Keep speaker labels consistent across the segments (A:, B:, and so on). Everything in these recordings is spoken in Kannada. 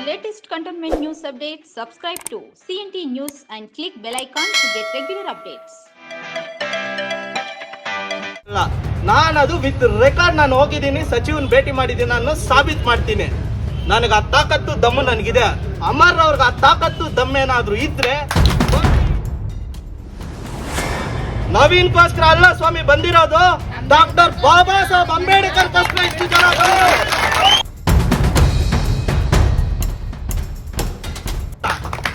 A: latest cantonment news updates, subscribe to CNT News and click bell icon to get regular updates.
B: ನಾನದು ವಿತ್ ರೆಕಾರ್ಡ್ ನಾನು ಹೋಗಿದ್ದೀನಿ ಸಚಿವನ್ ಭೇಟಿ ಮಾಡಿದ್ದೀನಿ ನಾನು ಸಾಬೀತು ಮಾಡ್ತೀನಿ ನನಗೆ ಆ ತಾಕತ್ತು ದಮ್ಮು ನನಗಿದೆ ಅಮರ್ ಅವ್ರಿಗೆ ಆ ತಾಕತ್ತು ದಮ್ಮೇನಾದ್ರೂ ಇದ್ರೆ ನವೀನ್ಗೋಸ್ಕರ ಅಲ್ಲ ಸ್ವಾಮಿ ಬಂದಿರೋದು ಡಾಕ್ಟರ್ ಬಾಬಾ ಸಾಹೇಬ್ ಅಂಬೇಡ್ಕರ್ಗೋಸ್ಕರ ಇಷ್ಟು ಜನ.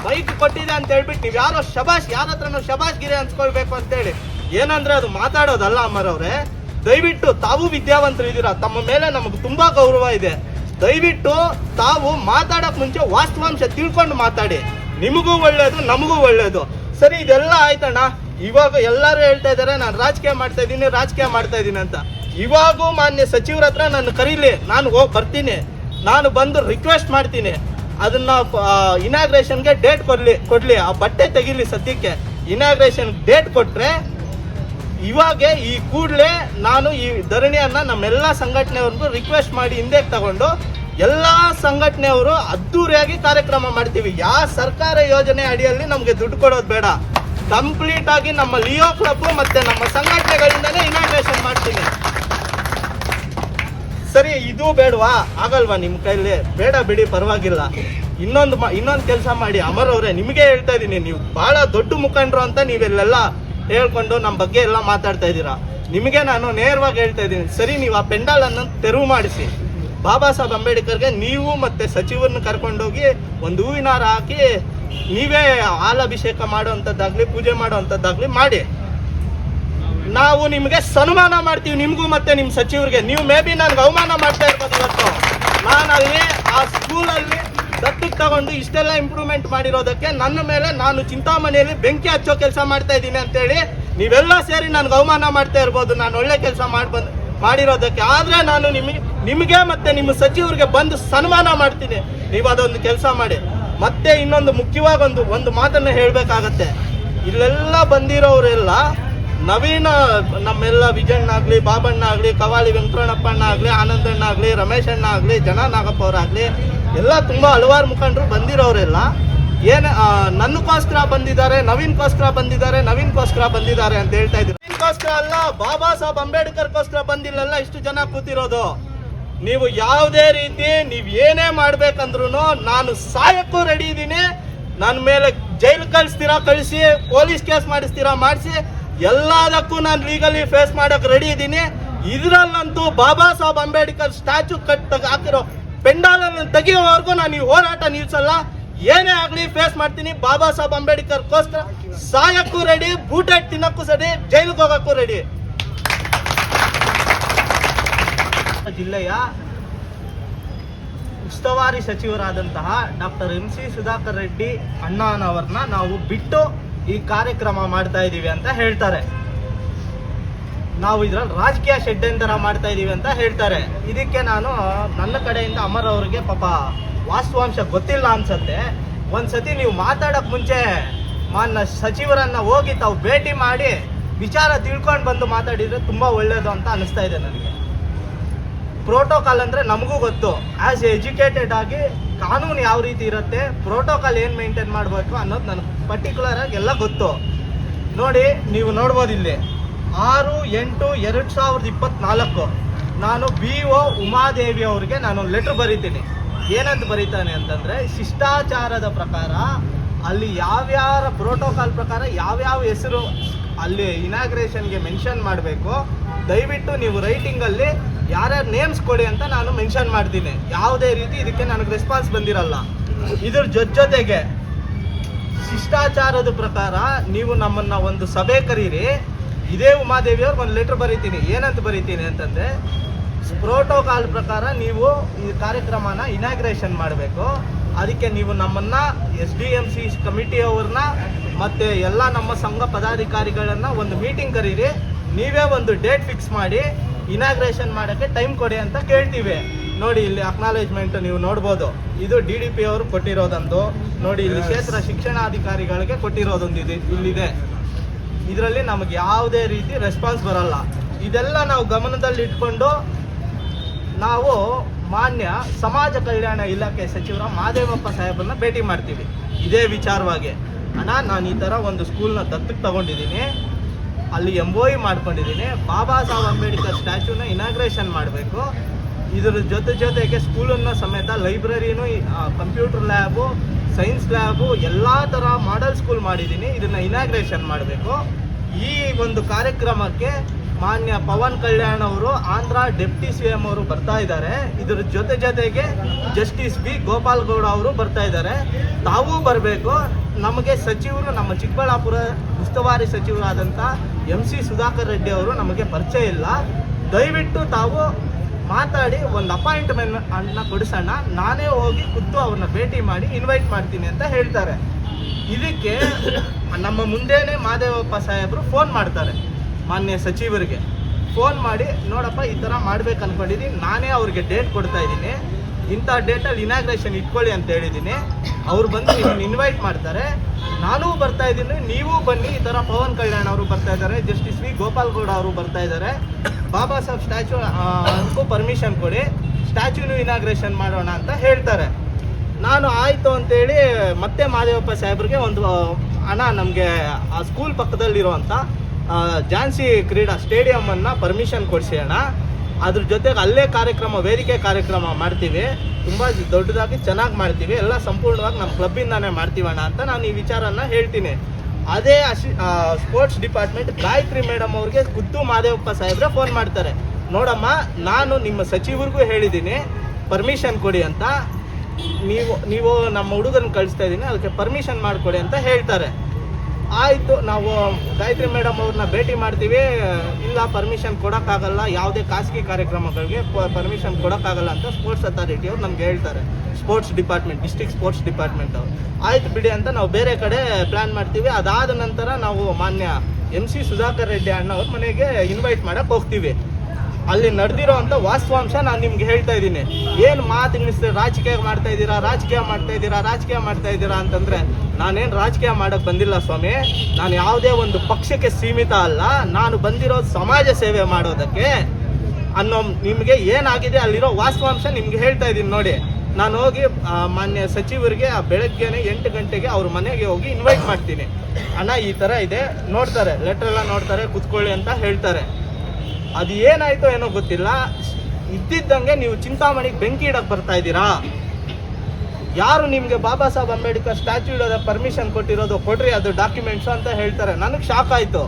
B: ಬೈಕ್ ಕೊಟ್ಟಿದೆ ಅಂತ ಹೇಳ್ಬಿಟ್ಟು ನೀವು ಯಾರೋ ಶಬಾಷ್, ಯಾರ ಹತ್ರನೂ ಶಬಾಷ್ ಗಿರಿ ಅನ್ಸ್ಕೊಳ್ಬೇಕು ಅಂತೇಳಿ ಏನಂದ್ರೆ ಅದು ಮಾತಾಡೋದಲ್ಲ ಅಮ್ಮರ್ ಅವ್ರೆ, ದಯವಿಟ್ಟು ತಾವು ವಿದ್ಯಾವಂತರು ಇದ್ದೀರಾ, ತಮ್ಮ ಮೇಲೆ ನಮಗೆ ತುಂಬಾ ಗೌರವ ಇದೆ. ದಯವಿಟ್ಟು ತಾವು ಮಾತಾಡಕ್ ಮುಂಚೆ ವಾಸ್ತವಾಂಶ ತಿಳ್ಕೊಂಡು ಮಾತಾಡಿ. ನಿಮಗೂ ಒಳ್ಳೇದು, ನಮಗೂ ಒಳ್ಳೇದು. ಸರಿ, ಇದೆಲ್ಲ ಆಯ್ತಣ್ಣ. ಇವಾಗ ಎಲ್ಲರೂ ಹೇಳ್ತಾ ಇದ್ದಾರೆ, ನಾನು ರಾಜಕೀಯ ಮಾಡ್ತಾ ಇದ್ದೀನಿ, ರಾಜಕೀಯ ಮಾಡ್ತಾ ಇದ್ದೀನಿ ಅಂತ. ಇವಾಗೂ ಮಾನ್ಯ ಸಚಿವರ ಹತ್ರ ನನ್ನ ಕರೀಲಿ, ನಾನು ಹೋಗಿ ಬರ್ತೀನಿ. ನಾನು ಬಂದು ರಿಕ್ವೆಸ್ಟ್ ಮಾಡ್ತೀನಿ. ಅದನ್ನ ಇನಾಗ್ರೇಷನ್ಗೆ ಡೇಟ್ ಕೊಡ್ಲಿ ಕೊಡ್ಲಿ. ಆ ಬಟ್ಟೆ ತೆಗಿಲಿ ಸದ್ಯಕ್ಕೆ. ಇನಾಗ್ರೇಷನ್ ಡೇಟ್ ಕೊಟ್ರೆ, ಇವಾಗೆ ಈ ಕೂಡಲೇ ನಾನು ಈ ಧರಣಿಯನ್ನ ನಮ್ಮೆಲ್ಲ ಸಂಘಟನೆಯವ್ರಿಗೂ ರಿಕ್ವೆಸ್ಟ್ ಮಾಡಿ ಹಿಂದೆ ತಗೊಂಡು, ಎಲ್ಲ ಸಂಘಟನೆಯವರು ಅದ್ದೂರಿಯಾಗಿ ಕಾರ್ಯಕ್ರಮ ಮಾಡ್ತೀವಿ. ಯಾವ ಸರ್ಕಾರ ಯೋಜನೆ ಅಡಿಯಲ್ಲಿ ನಮಗೆ ದುಡ್ಡು ಕೊಡೋದು ಬೇಡ. ಕಂಪ್ಲೀಟ್ ಆಗಿ ನಮ್ಮ ಲಿಯೋ ಕ್ಲಬ್ ಮತ್ತೆ ನಮ್ಮ ಸಂಘಟನೆಗಳಿಂದನೇ ಇನಾಗ್ರೇಷನ್ ಮಾಡ್ತೀನಿ ಸರಿ, ಇದು ಬೇಡವಾ? ಆಗಲ್ವಾ ನಿಮ್ ಕೈಲಿ? ಬೇಡ ಬಿಡಿ, ಪರವಾಗಿಲ್ಲ. ಇನ್ನೊಂದು ಇನ್ನೊಂದು ಕೆಲಸ ಮಾಡಿ. ಅಮರ್ ಅವರೇ, ನಿಮಗೆ ಹೇಳ್ತಾ ಇದೀನಿ, ನೀವು ಬಹಳ ದೊಡ್ಡ ಮುಖಂಡರು ಅಂತ ನೀವೆಲ್ಲೆಲ್ಲ ಹೇಳ್ಕೊಂಡು ನಮ್ಮ ಬಗ್ಗೆ ಎಲ್ಲ ಮಾತಾಡ್ತಾ ಇದ್ದೀರಾ. ನಿಮಗೆ ನಾನು ನೇರವಾಗಿ ಹೇಳ್ತಾ ಇದ್ದೀನಿ ಸರಿ, ನೀವು ಆ ಪೆಂಡಾಲ್ ಅನ್ನ ತೆರವು ಮಾಡಿಸಿ. ಬಾಬಾ ಸಾಹೇಬ್ ಅಂಬೇಡ್ಕರ್ಗೆ ನೀವು ಮತ್ತೆ ಸಚಿವರನ್ನ ಕರ್ಕೊಂಡೋಗಿ ಒಂದು ಹೂವಿನಾರ ಹಾಕಿ ನೀವೇ ಹಾಲಾಭಿಷೇಕ ಮಾಡುವಂಥದ್ದಾಗಲಿ ಪೂಜೆ ಮಾಡುವಂಥದ್ದಾಗಲಿ ಮಾಡಿ. ನಾವು ನಿಮಗೆ ಸನ್ಮಾನ ಮಾಡ್ತೀವಿ, ನಿಮಗೂ ಮತ್ತೆ ನಿಮ್ಮ ಸಚಿವರಿಗೆ. ನೀವು ಮೇ ಬಿ ನನ್ಗೆ ಅವಮಾನ ಮಾಡ್ತಾ ಇರ್ಬೋದು ಇವತ್ತು. ನಾನು ಅಲ್ಲಿ ಆ ಸ್ಕೂಲಲ್ಲಿ ದತ್ತಕ್ಕೆ ತಗೊಂಡು ಇಷ್ಟೆಲ್ಲ ಇಂಪ್ರೂವ್ಮೆಂಟ್ ಮಾಡಿರೋದಕ್ಕೆ ನನ್ನ ಮೇಲೆ ನಾನು ಚಿಂತಾಮಣಿಯಲ್ಲಿ ಬೆಂಕಿ ಹಚ್ಚೋ ಕೆಲಸ ಮಾಡ್ತಾ ಇದ್ದೀನಿ ಅಂತೇಳಿ ನೀವೆಲ್ಲ ಸೇರಿ ನನ್ಗೆ ಅವಮಾನ ಮಾಡ್ತಾ ಇರ್ಬೋದು. ನಾನು ಒಳ್ಳೆ ಕೆಲಸ ಮಾಡಿ ಬಂದು, ಮಾಡಿರೋದಕ್ಕೆ. ಆದರೆ ನಾನು ನಿಮಗೆ ನಿಮಗೆ ಮತ್ತೆ ನಿಮ್ಮ ಸಚಿವರಿಗೆ ಬಂದು ಸನ್ಮಾನ ಮಾಡ್ತೀನಿ. ನೀವು ಅದೊಂದು ಕೆಲಸ ಮಾಡಿ. ಮತ್ತೆ ಇನ್ನೊಂದು ಮುಖ್ಯವಾಗಿ ಒಂದು ಒಂದು ಮಾತನ್ನು ಹೇಳಬೇಕಾಗತ್ತೆ. ಇಲ್ಲೆಲ್ಲ ಬಂದಿರೋರೆಲ್ಲ ನವೀನ, ನಮ್ಮೆಲ್ಲ ವಿಜಯಣ್ಣ ಆಗ್ಲಿ, ಬಾಬಣ್ಣ ಆಗ್ಲಿ, ಕವಾಲಿ ವೆಂಕಟರಮಣಪ್ಪಣ್ಣ ಆಗ್ಲಿ ಆನಂದಣ್ಣ ಆಗ್ಲಿ ರಮೇಶ್ ಅಣ್ಣ ಆಗ್ಲಿ ಜನ ನಾಗಪ್ಪ ಅವರಾಗ್ಲಿ, ಎಲ್ಲ ತುಂಬಾ ಹಲವಾರು ಮುಖಂಡರು ಬಂದಿರೋರೆಲ್ಲ. ಏನು ನನ್ನಕ್ಕೋಸ್ಕರ ಬಂದಿದ್ದಾರೆ, ನವೀನ್ಗೋಸ್ಕರ ಬಂದಿದ್ದಾರೆ ನವೀನ್ಗೋಸ್ಕರ ಬಂದಿದ್ದಾರೆ ಅಂತ ಹೇಳ್ತಾ ಇದ್ರು ನವೀನ್ಗೋಸ್ಕರ ಅಲ್ಲ, ಬಾಬಾ ಸಾಹೇಬ್ ಅಂಬೇಡ್ಕರ್ಗೋಸ್ಕರ ಬಂದಿಲ್ಲಲ್ಲ, ಇಷ್ಟು ಜನ ಕೂತಿರೋದು. ನೀವು ಯಾವುದೇ ರೀತಿ, ನೀವು ಏನೇ ಮಾಡ್ಬೇಕಂದ್ರು ನಾನು ಸಾಯಕ್ಕೂ ರೆಡಿ ಇದ್ದೀನಿ ನನ್ನ ಮೇಲೆ ಜೈಲು ಕಳಿಸ್ತೀರಾ, ಕಳಿಸಿ, ಪೊಲೀಸ್ ಕೇಸ್ ಮಾಡಿಸ್ತೀರಾ, ಮಾಡಿಸಿ ಎಲ್ಲದಕ್ಕೂ ನಾನು ಲೀಗಲಿ ಫೇಸ್ ಮಾಡಕ್ ರೆಡಿ ಇದ್ದೀನಿ ಇದರಲ್ಲಂತೂ ಬಾಬಾ ಸಾಹೇಬ್ ಅಂಬೇಡ್ಕರ್ ಸ್ಟ್ಯಾಚು ಕಟ್ ಹಾಕಿರೋ ಪೆಂಡಾಲನ್ನು ತೆಗಿಯೋವರೆಗೂ ನಾನು ಈ ಹೋರಾಟ ನಿಲ್ಸಲ್ಲ. ಏನೇ ಆಗಲಿ ಫೇಸ್ ಮಾಡ್ತೀನಿ. ಬಾಬಾ ಸಾಹೇಬ್ ಅಂಬೇಡ್ಕರ್ಗೋಸ್ಕರ ಸಾಯಕ್ಕೂ ರೆಡಿ ಬೂಟೆಟ್ ತಿನ್ನಕ್ಕೂ ಸರಿ, ಜೈಲಿಗೆ ಹೋಗಕ್ಕೂ ರೆಡಿ ಜಿಲ್ಲೆಯ ಉಸ್ತುವಾರಿ ಸಚಿವರಾದಂತಹ doctor M C Sudhakar Reddy ಅಣ್ಣನವರನ್ನ ನಾವು ಬಿಟ್ಟು ಈ ಕಾರ್ಯಕ್ರಮ ಮಾಡ್ತಾ ಇದ್ದೀವಿ ಅಂತ ಹೇಳ್ತಾರೆ. ನಾವು ಇದ್ರಲ್ಲಿ ರಾಜಕೀಯ ಷಡ್ಯಂತರ ಮಾಡ್ತಾ ಇದ್ದೀವಿ ಅಂತ ಹೇಳ್ತಾರೆ. ಇದಕ್ಕೆ ನಾನು, ನನ್ನ ಕಡೆಯಿಂದ ಅಮರ್ ಅವರಿಗೆ ಪಾಪ ವಾಸ್ತವಾಂಶ ಗೊತ್ತಿಲ್ಲ ಅನ್ಸತ್ತೆ. ಒಂದ್ಸತಿ ನೀವು ಮಾತಾಡಕ್ ಮುಂಚೆ ಮಾನ್ಯ ಸಚಿವರನ್ನ ಹೋಗಿ ತಾವು ಭೇಟಿ ಮಾಡಿ ವಿಚಾರ ತಿಳ್ಕೊಂಡು ಬಂದು ಮಾತಾಡಿದ್ರೆ ತುಂಬಾ ಒಳ್ಳೇದು ಅಂತ ಅನಿಸ್ತಾ ಇದೆ ನನಗೆ. ಪ್ರೋಟೋಕಾಲ್ ಅಂದ್ರೆ ನಮಗೂ ಗೊತ್ತು. ಆ್ಯಸ್ ಎಜುಕೇಟೆಡ್ ಆಗಿ ಕಾನೂನು ಯಾವ ರೀತಿ ಇರುತ್ತೆ ಪ್ರೋಟೋಕಾಲ್ ಏನು ಮೇಂಟೈನ್ ಮಾಡಬೇಕು ಅನ್ನೋದು ನನಗೆ ಪರ್ಟಿಕ್ಯುಲರ್ ಆಗಿ ಎಲ್ಲ ಗೊತ್ತು. ನೋಡಿ, ನೀವು ನೋಡ್ಬೋದು ಇಲ್ಲಿ. ಆರು, ಎಂಟು, ಎರಡು ಸಾವಿರದ ಇಪ್ಪತ್ನಾಲ್ಕು. ನಾನು ಬಿ ಒ ಉಮಾದೇವಿ ಅವರಿಗೆ ನಾನು ಲೆಟ್ರ್ ಬರಿತೀನಿ. ಏನಂತ ಬರೀತಾನೆ ಅಂತಂದರೆ, ಶಿಷ್ಟಾಚಾರದ ಪ್ರಕಾರ ಅಲ್ಲಿ ಯಾವ್ಯಾವ ಪ್ರೋಟೋಕಾಲ್ ಪ್ರಕಾರ ಯಾವ್ಯಾವ ಹೆಸರು ಅಲ್ಲಿ ಇನಾಗ್ರೇಷನ್ಗೆ ಮೆನ್ಷನ್ ಮಾಡಬೇಕು. ದಯವಿಟ್ಟು ನೀವು ರೈಟಿಂಗಲ್ಲಿ ಯಾರ್ಯಾರು ನೇಮ್ಸ್ ಕೊಡಿ ಅಂತ ನಾನು ಮೆನ್ಷನ್ ಮಾಡ್ತೀನಿ. ಯಾವುದೇ ರೀತಿ ಇದಕ್ಕೆ ನನಗೆ ರೆಸ್ಪಾನ್ಸ್ ಬಂದಿರಲ್ಲ. ಇದ್ರ ಜೊತೆ ಜೊತೆಗೆ ಶಿಷ್ಟಾಚಾರದ ಪ್ರಕಾರ ನೀವು ನಮ್ಮನ್ನ ಒಂದು ಸಭೆ ಕರೀರಿ. ಇದೇ ಉಮಾದೇವಿ ಅವ್ರಿಗೆ ಒಂದು ಲೆಟರ್ ಬರೀತೀನಿ. ಏನಂತ ಬರೀತೀನಿ ಅಂತಂದರೆ ಪ್ರೋಟೋಕಾಲ್ ಪ್ರಕಾರ ನೀವು ಈ ಕಾರ್ಯಕ್ರಮನ ಇನಾಗ್ರೇಷನ್ ಮಾಡಬೇಕು. ಅದಕ್ಕೆ ನೀವು ನಮ್ಮನ್ನ ಎಸ್ ಡಿ ಎಂ ಸಿ ಕಮಿಟಿಯವ್ರನ್ನ ಮತ್ತೆ ಎಲ್ಲ ನಮ್ಮ ಸಂಘ ಪದಾಧಿಕಾರಿಗಳನ್ನ ಒಂದು ಮೀಟಿಂಗ್ ಕರೀರಿ. ನೀವೇ ಒಂದು ಡೇಟ್ ಫಿಕ್ಸ್ ಮಾಡಿ ಇನಾಗ್ರೇಷನ್ ಮಾಡೋಕ್ಕೆ ಟೈಮ್ ಕೊಡಿ ಅಂತ ಕೇಳ್ತೀವಿ. ನೋಡಿ ಇಲ್ಲಿ ಅಕ್ನಾಲೇಜ್ಮೆಂಟ್ ನೀವು ನೋಡ್ಬೋದು. ಇದು ಡಿ ಡಿ ಪಿ ಅವರು ಕೊಟ್ಟಿರೋದಂದು. ನೋಡಿ ಇಲ್ಲಿ ಕ್ಷೇತ್ರ ಶಿಕ್ಷಣಾಧಿಕಾರಿಗಳಿಗೆ ಕೊಟ್ಟಿರೋದೊಂದು ಇದೆ ಇಲ್ಲಿದೆ. ಇದರಲ್ಲಿ ನಮಗೆ ಯಾವುದೇ ರೀತಿ ರೆಸ್ಪಾನ್ಸ್ ಬರಲ್ಲ. ಇದೆಲ್ಲ ನಾವು ಗಮನದಲ್ಲಿ ಇಟ್ಕೊಂಡು ನಾವು ಮಾನ್ಯ ಸಮಾಜ ಕಲ್ಯಾಣ ಇಲಾಖೆ ಸಚಿವರ ಮಾದೇವಪ್ಪ ಸಾಹೇಬರನ್ನ ಭೇಟಿ ಮಾಡ್ತೀವಿ. ಇದೇ ವಿಚಾರವಾಗಿ. ಅಣ್ಣ, ನಾನು ಈ ಥರ ಒಂದು ಸ್ಕೂಲ್ನ ದತ್ತಕ್ಕೆ ತಗೊಂಡಿದ್ದೀನಿ. ಅಲ್ಲಿ ಎಂಬೋಯಿ ಮಾಡ್ಕೊಂಡಿದ್ದೀನಿ. ಬಾಬಾ ಸಾಹೇಬ್ ಅಂಬೇಡ್ಕರ್ ಸ್ಟ್ಯಾಚ್ಯೂನ ಇನಾಗ್ರೇಷನ್ ಮಾಡಬೇಕು. ಇದರ ಜೊತೆ ಜೊತೆಗೆ ಸ್ಕೂಲನ್ನು ಸಮೇತ ಲೈಬ್ರರಿನೂ ಕಂಪ್ಯೂಟರ್ ಲ್ಯಾಬು ಸೈನ್ಸ್ ಲ್ಯಾಬು ಎಲ್ಲ ಥರ ಮಾಡೆಲ್ ಸ್ಕೂಲ್ ಮಾಡಿದ್ದೀನಿ. ಇದನ್ನು ಇನಾಗ್ರೇಷನ್ ಮಾಡಬೇಕು. ಈ ಒಂದು ಕಾರ್ಯಕ್ರಮಕ್ಕೆ ಮಾನ್ಯ ಪವನ್ ಕಲ್ಯಾಣ್ ಅವರು, ಆಂಧ್ರ ಡೆಪ್ಟಿ ಸಿ ಎಂ ಅವರು ಬರ್ತಾ ಇದ್ದಾರೆ. ಇದರ ಜೊತೆ ಜೊತೆಗೆ ಜಸ್ಟಿಸ್ ಬಿ ಗೋಪಾಲ್ ಗೌಡ ಅವರು ಬರ್ತಾ ಇದ್ದಾರೆ. ತಾವೂ ಬರಬೇಕು. ನಮಗೆ ಸಚಿವರು, ನಮ್ಮ ಚಿಕ್ಕಬಳ್ಳಾಪುರ ಉಸ್ತುವಾರಿ ಸಚಿವರಾದಂಥ ಎಂ ಸಿ ಸುಧಾಕರ್ ರೆಡ್ಡಿ ಅವರು ನಮಗೆ ಪರಿಚಯ ಇಲ್ಲ. ದಯವಿಟ್ಟು ತಾವು ಮಾತಾಡಿ, ಒಂದು ಅಪಾಯಿಂಟ್ಮೆಂಟ್ ಅನ್ನ ಕೊಡಿಸೋಣ. ನಾನೇ ಹೋಗಿ ಖುದ್ದು ಅವ್ರನ್ನ ಭೇಟಿ ಮಾಡಿ, ಇನ್ವೈಟ್ ಮಾಡ್ತೀನಿ ಅಂತ ಹೇಳ್ತಾರೆ. ಇದಕ್ಕೆ ನಮ್ಮ ಮುಂದೇನೆ ಮಾದೇವಪ್ಪ ಸಾಹೇಬರು ಫೋನ್ ಮಾಡ್ತಾರೆ. ಮಾನ್ಯ ಸಚಿವರಿಗೆ ಫೋನ್ ಮಾಡಿ, ನೋಡಪ್ಪ, ಈ ಥರ ಮಾಡ್ಬೇಕು ಅನ್ಕೊಂಡಿದ್ದೀನಿ ನಾನೇ ಅವ್ರಿಗೆ ಡೇಟ್ ಕೊಡ್ತಾ ಇದ್ದೀನಿ. ಇಂಥ ಡೇಟಲ್ಲಿ ಇನಾಗ್ರೇಷನ್ ಇಟ್ಕೊಳ್ಳಿ ಅಂತ ಹೇಳಿದ್ದೀನಿ ಅವ್ರು ಬಂದು ನಿಮ್ಮನ್ನು ಇನ್ವೈಟ್ ಮಾಡ್ತಾರೆ. ನಾನೂ ಬರ್ತಾ ಇದ್ದೀನಿ, ನೀವು ಬನ್ನಿ, ಈ ಥರ ಪವನ್ ಕಲ್ಯಾಣ್ ಅವರು ಬರ್ತಾ ಇದ್ದಾರೆ ಜಸ್ಟಿಸ್ ವಿ ಗೋಪಾಲ್ಗೌಡ ಅವರು ಬರ್ತಾ ಇದ್ದಾರೆ. ಬಾಬಾ ಸಾಹೇಬ್ ಸ್ಟ್ಯಾಚು ಅದಕ್ಕೂ ಪರ್ಮಿಷನ್ ಕೊಡಿ ಸ್ಟ್ಯಾಚ್ಯೂನು ಇನಾಗ್ರೇಷನ್ ಮಾಡೋಣ ಅಂತ ಹೇಳ್ತಾರೆ. ನಾನು ಆಯಿತು ಅಂತೇಳಿ ಮತ್ತೆ ಮಾದೇವಪ್ಪ ಸಾಹೇಬ್ರಿಗೆ ಒಂದು ಹಣ ನಮಗೆ ಆ ಸ್ಕೂಲ್ ಪಕ್ಕದಲ್ಲಿರುವಂಥ ಝಾನ್ಸಿ ಕ್ರೀಡಾ ಸ್ಟೇಡಿಯಮನ್ನು ಪರ್ಮಿಷನ್ ಕೊಡಿಸೋಣ ಅದ್ರ ಜೊತೆಗೆ ಅಲ್ಲೇ ಕಾರ್ಯಕ್ರಮ, ವೇದಿಕೆ ಕಾರ್ಯಕ್ರಮ ಮಾಡ್ತೀವಿ. ತುಂಬ ದೊಡ್ಡದಾಗಿ ಚೆನ್ನಾಗಿ ಮಾಡ್ತೀವಿ. ಎಲ್ಲ ಸಂಪೂರ್ಣವಾಗಿ ನಮ್ಮ ಕ್ಲಬ್ಬಿಂದಾನೇ ಮಾಡ್ತೀವಣ್ಣ ಅಂತ ನಾನು ಈ ವಿಚಾರನ ಹೇಳ್ತೀನಿ. ಅದೇ ಅಶಿ ಸ್ಪೋರ್ಟ್ಸ್ ಡಿಪಾರ್ಟ್ಮೆಂಟ್ ಗಾಯತ್ರಿ ಮೇಡಮ್ ಅವ್ರಿಗೆ ಖುದ್ದು ಮಾದೇವಪ್ಪ ಸಾಹೇಬ್ರೆ ಫೋನ್ ಮಾಡ್ತಾರೆ. ನೋಡಮ್ಮ, ನಾನು ನಿಮ್ಮ ಸಚಿವರಿಗೂ ಹೇಳಿದ್ದೀನಿ ಪರ್ಮಿಷನ್ ಕೊಡಿ ಅಂತ. ನೀವು ನೀವು ನಮ್ಮ ಹುಡುಗನ ಕಳಿಸ್ತಾ ಇದ್ದೀನಿ, ಅದಕ್ಕೆ ಪರ್ಮಿಷನ್ ಮಾಡಿಕೊಡಿ ಅಂತ ಹೇಳ್ತಾರೆ. ಆಯಿತು, ನಾವು ಗಾಯತ್ರಿ ಮೇಡಮ್ ಅವ್ರನ್ನ ಭೇಟಿ ಮಾಡ್ತೀವಿ. ಇಲ್ಲ ಪರ್ಮಿಷನ್ ಕೊಡೋಕ್ಕಾಗಲ್ಲ. ಯಾವುದೇ ಖಾಸಗಿ ಕಾರ್ಯಕ್ರಮಗಳಿಗೆ ಪರ್ಮಿಷನ್ ಕೊಡೋಕ್ಕಾಗಲ್ಲ ಅಂತ ಸ್ಪೋರ್ಟ್ಸ್ ಅಥಾರಿಟಿ ಅವ್ರು ನಮ್ಗೆ ಹೇಳ್ತಾರೆ. Sports department district sports department ಅವ್ರು. ಆಯ್ತು ಬಿಡಿ ಅಂತ ನಾವು ಬೇರೆ ಕಡೆ ಪ್ಲ್ಯಾನ್ ಮಾಡ್ತೀವಿ. ಅದಾದ ನಂತರ ನಾವು ಮಾನ್ಯ ಎಂ ಸಿ ಸುಧಾಕರ್ ರೆಡ್ಡಿ ಅಣ್ಣ ಅವ್ರ ಮನೆಗೆ ಇನ್ವೈಟ್ ಮಾಡಕ್ಕೆ ಹೋಗ್ತೀವಿ. ಅಲ್ಲಿ ನಡೆದಿರೋ ಅಂತ ವಾಸ್ತವಾಂಶ ನಾನು ನಿಮ್ಗೆ ಹೇಳ್ತಾ ಇದ್ದೀನಿ. ಏನು ಮಾತು ಇಂಗ್ಲಿಸ್ ರಾಜಕೀಯ ಮಾಡ್ತಾ ಇದ್ದೀರಾ, ರಾಜಕೀಯ ಮಾಡ್ತಾ ಇದ್ದೀರಾ, ರಾಜಕೀಯ ಮಾಡ್ತಾ ಇದ್ದೀರಾ ಅಂತಂದ್ರೆ ನಾನೇನು ರಾಜಕೀಯ ಮಾಡಕ್ ಬಂದಿಲ್ಲ ಸ್ವಾಮಿ. ನಾನು ಯಾವುದೇ ಒಂದು ಪಕ್ಷಕ್ಕೆ ಸೀಮಿತ ಅಲ್ಲ. ನಾನು ಬಂದಿರೋದು ಸಮಾಜ ಸೇವೆ ಮಾಡೋದಕ್ಕೆ ಅನ್ನೋ ನಿಮಗೆ ಏನಾಗಿದೆ ಅಲ್ಲಿರೋ ವಾಸ್ತವಾಂಶ ನಿಮ್ಗೆ ಹೇಳ್ತಾ ಇದ್ದೀನಿ ನೋಡಿ. ನಾನು ಹೋಗಿ ಮಾನ್ಯ ಸಚಿವರಿಗೆ ಬೆಳಗ್ಗೆನೆ ಎಂಟು ಗಂಟೆಗೆ ಅವ್ರ ಮನೆಗೆ ಹೋಗಿ ಇನ್ವೈಟ್ ಮಾಡ್ತೀನಿ. ಅಣ್ಣ, ಈ ಥರ ಇದೆ. ನೋಡ್ತಾರೆ ಲೆಟರ್ ಎಲ್ಲ ನೋಡ್ತಾರೆ, ಕುತ್ಕೊಳ್ಳಿ ಅಂತ ಹೇಳ್ತಾರೆ. ಅದು ಏನಾಯ್ತೋ ಏನೋ ಗೊತ್ತಿಲ್ಲ. ಇದ್ದಿದ್ದಂಗೆ ನೀವು ಚಿಂತಾಮಣಿಗೆ ಬೆಂಕಿ ಇಡಕ್ ಬರ್ತಾ ಇದ್ದೀರಾ? ಯಾರು ನಿಮ್ಗೆ ಬಾಬಾ ಸಾಹೇಬ್ ಅಂಬೇಡ್ಕರ್ ಸ್ಟ್ಯಾಚು ಇಡೋದ ಪರ್ಮಿಷನ್ ಕೊಟ್ಟಿರೋದು ಕೊಡ್ರಿ, ಅದು ಡಾಕ್ಯುಮೆಂಟ್ಸ್ ಅಂತ ಹೇಳ್ತಾರೆ. ನನಗೆ ಶಾಕ್ ಆಯ್ತು.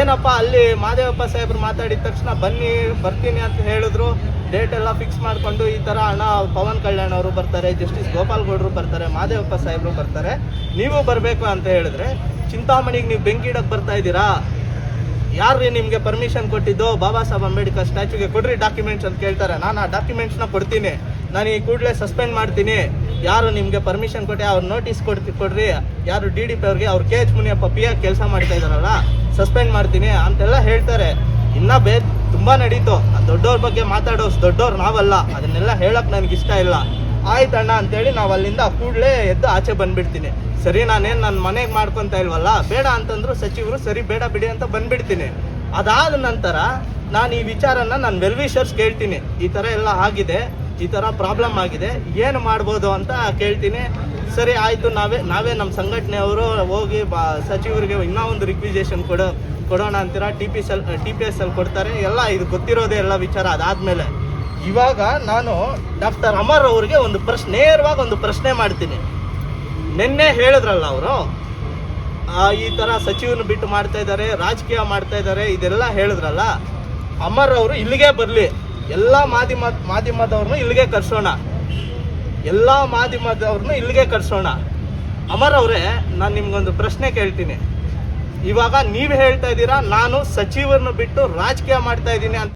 B: ಏನಪ್ಪ ಅಲ್ಲಿ ಮಾದೇವಪ್ಪ ಸಾಹೇಬ್ರು ಮಾತಾಡಿದ ತಕ್ಷಣ ಬನ್ನಿ, ಬರ್ತೀನಿ ಅಂತ ಹೇಳಿದ್ರು. ಡೇಟ್ ಎಲ್ಲ ಫಿಕ್ಸ್ ಮಾಡಿಕೊಂಡು ಈ ತರ ಹಣ ಪವನ್ ಕಲ್ಯಾಣ್ ಅವರು ಬರ್ತಾರೆ ಜಸ್ಟಿಸ್ ಗೋಪಾಲ್ ಗೌಡ್ರು ಬರ್ತಾರೆ, ಮಾದೇವಪ್ಪ ಸಾಹೇಬ್ರು ಬರ್ತಾರೆ. ನೀವು ಬರಬೇಕು ಅಂತ ಹೇಳಿದ್ರೆ ಚಿಂತಾಮಣಿಗೆ ನೀವು ಬೆಂಕಿ ಇಡಕ್ ಬರ್ತಾ ಇದ್ದೀರಾ? ಯಾರ್ರಿ ನಿಮ್ಗೆ ಪರ್ಮಿಷನ್ ಕೊಟ್ಟಿದ್ದು? ಬಾಬಾ ಸಾಹೇಬ್ ಅಂಬೇಡ್ಕರ್ ಸ್ಟ್ಯಾಚ್ಯೂಗೆ ಕೊಡ್ರಿ ಡಾಕ್ಯುಮೆಂಟ್ಸ್ ಅಂತ ಕೇಳ್ತಾರೆ. ನಾನು ಆ ಡಾಕ್ಯುಮೆಂಟ್ಸ್ನ ಕೊಡ್ತೀನಿ. ನಾನು ಈ ಕೂಡಲೇ ಸಸ್ಪೆಂಡ್ ಮಾಡ್ತೀನಿ. ಯಾರು ನಿಮ್ಗೆ ಪರ್ಮಿಷನ್ ಕೊಟ್ಟೆ ಅವ್ರು ನೋಟಿಸ್ ಕೊಡ್ತಿ ಕೊಡ್ರಿ. ಯಾರು ಡಿ ಡಿ ಪಿ ಅವ್ರಿಗೆ ಅವ್ರು ಕೆ ಎಚ್ ಮುನಿಯಪ್ಪ ಪಿ ಆಗಿ ಕೆಲಸ ಮಾಡ್ತಾ ಇದಾರಲ್ಲ ಸಸ್ಪೆಂಡ್ ಮಾಡ್ತೀನಿ ಅಂತೆಲ್ಲ ಹೇಳ್ತಾರೆ. ಇನ್ನ ಬೇ ತುಂಬಾ ನಡೀತು. ಆ ದೊಡ್ಡವ್ರ ಬಗ್ಗೆ ಮಾತಾಡೋ ದೊಡ್ಡವ್ರು ನಾವಲ್ಲ. ಅದನ್ನೆಲ್ಲ ಹೇಳಕ್ ನನ್ಗೆ ಇಷ್ಟ ಇಲ್ಲ. ಆಯ್ತಣ್ಣ ಅಂತೇಳಿ ನಾವು ಅಲ್ಲಿಂದ ಕೂಡಲೇ ಎದ್ದು ಆಚೆ ಬಂದ್ಬಿಡ್ತೀನಿ. ಸರಿ, ನಾನೇನು ನನ್ನ ಮನೆಗೆ ಮಾಡ್ಕೊಂತ ಇಲ್ವಲ್ಲ, ಬೇಡ ಅಂತಂದ್ರು ಸಚಿವರು ಸರಿ, ಬೇಡ ಬಿಡಿ ಅಂತ ಬಂದ್ಬಿಡ್ತೀನಿ. ಅದಾದ ನಂತರ ನಾನು ಈ ವಿಚಾರನ ನಾನು ವೆಲ್ವಿಷರ್ಸ್ ಕೇಳ್ತೀನಿ. ಈ ಥರ ಎಲ್ಲ ಆಗಿದೆ, ಈ ಥರ ಪ್ರಾಬ್ಲಮ್ ಆಗಿದೆ, ಏನು ಮಾಡ್ಬೋದು ಅಂತ ಕೇಳ್ತೀನಿ. ಸರಿ, ಆಯಿತು, ನಾವೇ ನಾವೇ ನಮ್ಮ ಸಂಘಟನೆಯವರು ಹೋಗಿ ಬಾ, ಸಚಿವರಿಗೆ ಇನ್ನೂ ಒಂದು ರಿಕ್ವಿಜೇಷನ್ ಕೊಡೋ, ಕೊಡೋಣ ಅಂತೀರಾ? T P S L T P S ಅಲ್ಲಿ ಕೊಡ್ತಾರೆ. ಎಲ್ಲ ಇದು ಗೊತ್ತಿರೋದೇ ಎಲ್ಲ ವಿಚಾರ ಅದಾದಮೇಲೆ. ಇವಾಗ ನಾನು ಡಾಕ್ಟರ್ ಅಮರ್ ಅವರಿಗೆ ಒಂದು ಪ್ರಶ್ನೆ, ನೇರವಾಗಿ ಒಂದು ಪ್ರಶ್ನೆ ಮಾಡ್ತೀನಿ. ನಿನ್ನೆ ಹೇಳಿದ್ರಲ್ಲ ಅವರು ಈ ಥರ ಸಚಿವನ ಬಿಟ್ಟು ಮಾಡ್ತಾ ಇದ್ದಾರೆ, ರಾಜಕೀಯ ಮಾಡ್ತಾ ಇದ್ದಾರೆ, ಇದೆಲ್ಲ ಹೇಳಿದ್ರಲ್ಲ, ಅಮರ್ ಅವರು ಇಲ್ಲಿಗೆ ಬರಲಿ. ಎಲ್ಲ ಮಾಧ್ಯಮ, ಮಾಧ್ಯಮದವ್ರನ್ನೂ ಇಲ್ಲಿಗೆ ಕರ್ಸೋಣ. ಎಲ್ಲ ಮಾಧ್ಯಮದವ್ರನ್ನೂ ಇಲ್ಲಿಗೆ ಕರ್ಸೋಣ. ಅಮರ್ ಅವರೇ, ನಾನು ನಿಮ್ಗೊಂದು ಪ್ರಶ್ನೆ ಕೇಳ್ತೀನಿ. ಇವಾಗ ನೀವು ಹೇಳ್ತಾ ಇದ್ದೀರಾ, ನಾನು ಸಚಿವರನ್ನು ಬಿಟ್ಟು ರಾಜಕೀಯ ಮಾಡ್ತಾ ಇದ್ದೀನಿ ಅಂತ